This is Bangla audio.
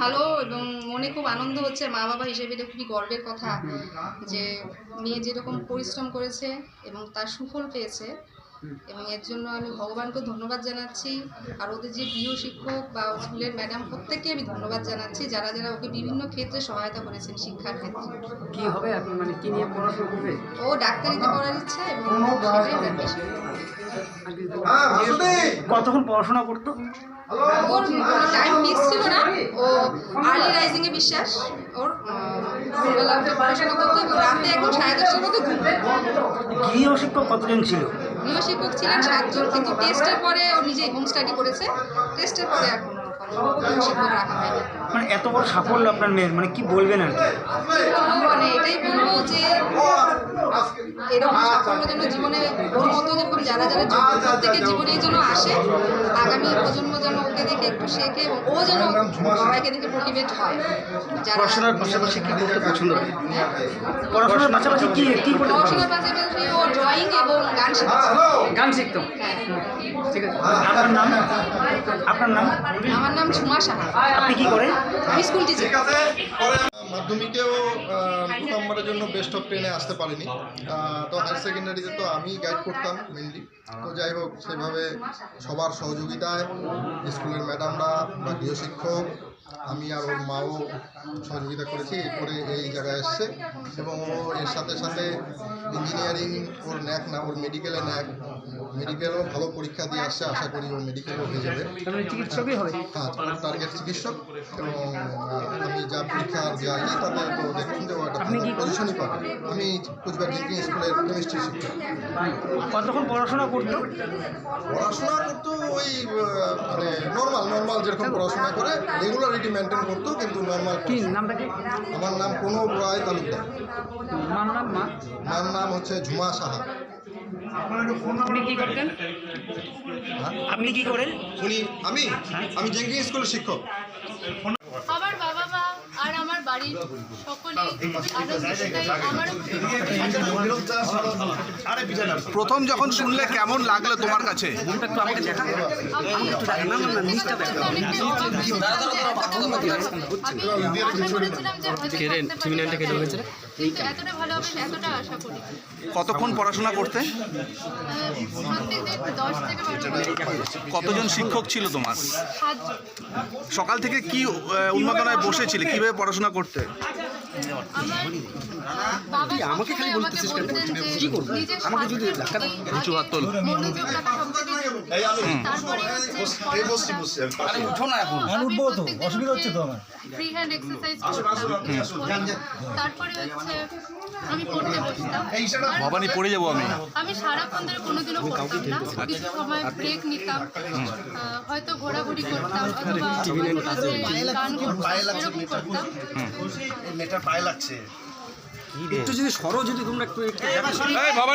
ভালো এবং মনে খুব আনন্দ হচ্ছে মা বাবা হিসেবে এটা খুবই গর্বের কথা যে মেয়ে যেরকম পরিশ্রম করেছে এবং তার সুফল পেয়েছে। এবং এর জন্য আমি ভগবানকে ধন্যবাদ জানাচ্ছি। আর ওদের যে প্রিয় শিক্ষক বা স্কুলের ম্যাডাম প্রত্যেককে আমি ধন্যবাদ জানাচ্ছি যারা যারা ওকে বিভিন্ন ক্ষেত্রে সহায়তা করেছেন শিক্ষার ক্ষেত্রে। কি হবে? এখন মানে কি নিয়ে পড়াশোনা করবে? ও ডাক্তারিতে পড়ার ইচ্ছে এবং পেশা। কতক্ষণ পড়াশোনা করতো? ওর টাইম ফিক্স ছিল না। ও আর্লি রাইজিং এ বিশ্বাস। ওর ভোরবেলা উঠে পড়াশোনা করতো এবং রাতে একদম সাড়ে দশটার মধ্যে ঘুমতো গৃহ শিক্ষক? কতজন ছিল? গৃহ শিক্ষক ছিলেন সাতজন কিন্তু টেস্টের পরে ও নিজেই হোম স্টাডি করেছে। টেস্টের পরে এখন কোনো শিক্ষক রাখা হয়নি। মানে এত বড় সাফল্য আপনার মেয়ের মানে কি বলবেন আর কি? মানে এটাই বলব যে এরকম সাফল্য যেন জীবনে ওর মতো যেরকম যারা যারা প্রত্যেকের জীবনে যেন আসে আগামী প্রজন্ম যেন ওকে দেখে একটু শেখে এবং ও যেন সবাইকে দেখে মোটিভেট হয়। যারা পড়াশোনার পাশাপাশি কি করতে পছন্দ করে পড়াশোনার পাশাপাশি কি কি করতে পড়াশোনার পাশাপাশি ও ড্রয়িং এবং গান শিখেছে। গান শিখতো। হ্যাঁ। ঠিক আছে। আপনার নাম? আপনার নাম? আমার নাম ঝুমা সাহা। আপনি কি করেন? আমি স্কুল টিচার মাধ্যমিকেও নম্বরের জন্য বেস্ট অফ টেনে আসতে পারিনি। তো হায়ার সেকেন্ডারিতে তো আমি গাইড করতাম মেনলি তো যাই হোক, সেভাবে সবার সহযোগিতায় স্কুলের ম্যাডামরা বা গৃহশিক্ষক আমি আর ওর মাও সহযোগিতা করেছি, এরপরে এই জায়গায় এসছে। এবং ও এর সাথে সাথে ইঞ্জিনিয়ারিং ওর ন্যাক না, ওর মেডিকেলে ন্যাক মেডিকেলও ভালো পরীক্ষা দিয়ে আসছে আশা করি ওর মেডিকেলও হয়ে যাবে। চিকিৎসকই হবে হ্যাঁ টার্গেট চিকিৎসক এবং আমি যা পরীক্ষা যা যাই তাতে তো দেখুন যে ও একটা পজিশনই পাবে। আমি কুচবিহার জিঙ্কি স্কুলের কেমিস্ট্রি শিক্ষক। কতক্ষণ পড়াশোনা করতো? পড়াশোনা করতো ওই মানে নর্মাল নর্মাল যেরকম পড়াশোনা করে রেগুলারিটি মেনটেন করতো কিন্তু নর্মাল কি নামটা কি? আমার নাম প্রণব রায় তালুকদার। মার নাম মা? মার নাম হচ্ছে ঝুমা সাহা। আপনি কি করতেন? আপনি কি করেন? উনি আমি? আমি জেঙ্গি স্কুলের শিক্ষক। আমার বাবা মা আর আমার বাড়ির সকলেই প্রথম যখন শুনলে কেমন লাগল তোমার কাছে? একটু এতটা ভালো হবে। এতটা আশা করি। কতক্ষণ পড়াশোনা করতে? দশ থেকে কতজন শিক্ষক ছিল তোমার? সকাল থেকে কি উন্মাদনায় বসেছিলে? কীভাবে পড়াশোনা করতে? আমাকে খালি বলতেছিস কেন? কি করব? আমাকে যদি ধাক্কা দেয় উঁচু হাত তোল। উঠবো তো অসুবিধা হচ্ছে তো আমার। ফ্রি হ্যান্ড এক্সারসাইজ তারপরে হচ্ছে আমি পড়তে বসতাম। ভবানী পড়ে যাব আমি। আমি সারাক্ষণ ধরে কোনোদিনও পড়তাম না। কিছু সময় ব্রেক নিতাম। হয়তো ঘোরাঘুরি করতাম অথবা গান করতাম এরকম করতাম। একটু যদি সরো যদি তোমরা একটু